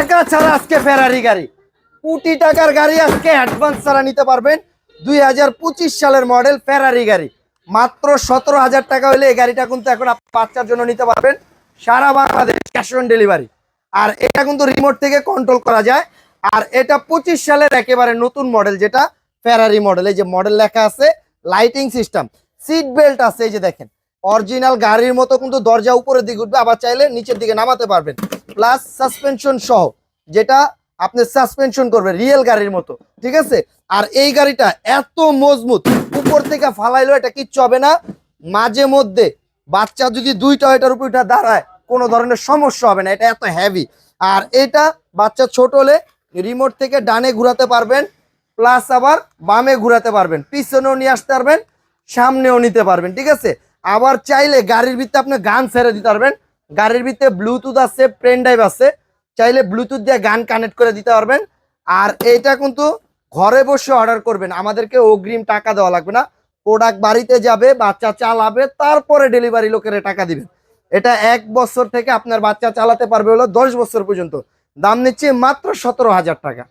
টাকা ছাড়া আজকে ফেরারি গাড়ি। কোটি টাকার গাড়ি আজকে অ্যাডভান্স ছাড়া নিতে পারবেন দুই হাজার পঁচিশ সালের মডেল ফেরারি গাড়ি। মাত্র সতেরো হাজার টাকা হলে এই গাড়িটা কিন্তু এখন বাচ্চার জন্য নিতে পারবেন। সারা বাংলাদেশ ক্যাশ অন ডেলিভারি আর এটা কিন্তু রিমোট থেকে কন্ট্রোল করা যায়। আর এটা পঁচিশ সালের একেবারে নতুন মডেল যেটা ফেরারি মডেল এই যে মডেল লেখা আছে লাইটিং সিস্টেম সিট বেল্ট আছে, এই যে দেখেন। অরিজিনাল গাড়ির মতো কিন্তু দরজা উপরের দিকে উঠবে, আবার চাইলে নিচের দিকে নামাতে পারবেন। প্লাস সাসপেনশন সহ, যেটা আপনি সাসপেনশন করবে রিয়েল গাড়ির মতো, ঠিক আছে? আর এই গাড়িটা এত মজবুত, উপর থেকে ফালাইলো এটা কিচ্ছু হবে না। মাঝে মধ্যে বাচ্চা যদি দুইটা এটার উপর উঠে দাঁড়ায়, কোনো ধরনের সমস্যা হবে না, এটা এত হেভি আর এটা বাচ্চা ছোট হলে রিমোট থেকে ডানে ঘুরাতে পারবেন প্লাস আবার বামে ঘুরাতে পারবেন, পিছনেও নিয়ে আসতে পারবেন, সামনেও নিতে পারবেন, ঠিক আছে? আবার চাইলে গাড়ির ভিতরে আপনি গান ছেড়ে দিতে পারবেন গাড়ির ভিতরে ব্লুটুথ আছে পেন ড্রাইভ আছে। চাইলে ব্লুটুথ দিয়ে গান কানেক্ট করে দিতে পারবেন। আর এটা কিন্তু ঘরে বসে অর্ডার করবেন। আমাদেরকে অগ্রিম টাকা দেওয়া লাগবে না। প্রোডাক্ট বাড়িতে যাবে, বাচ্চা চালাবে, তারপরে ডেলিভারি লোকের টাকা দিবেন এটা এক বছর থেকে আপনার বাচ্চা চালাতে পারবে হলো দশ বছর পর্যন্ত। দাম নিচ্ছে মাত্র সতেরো হাজার টাকা।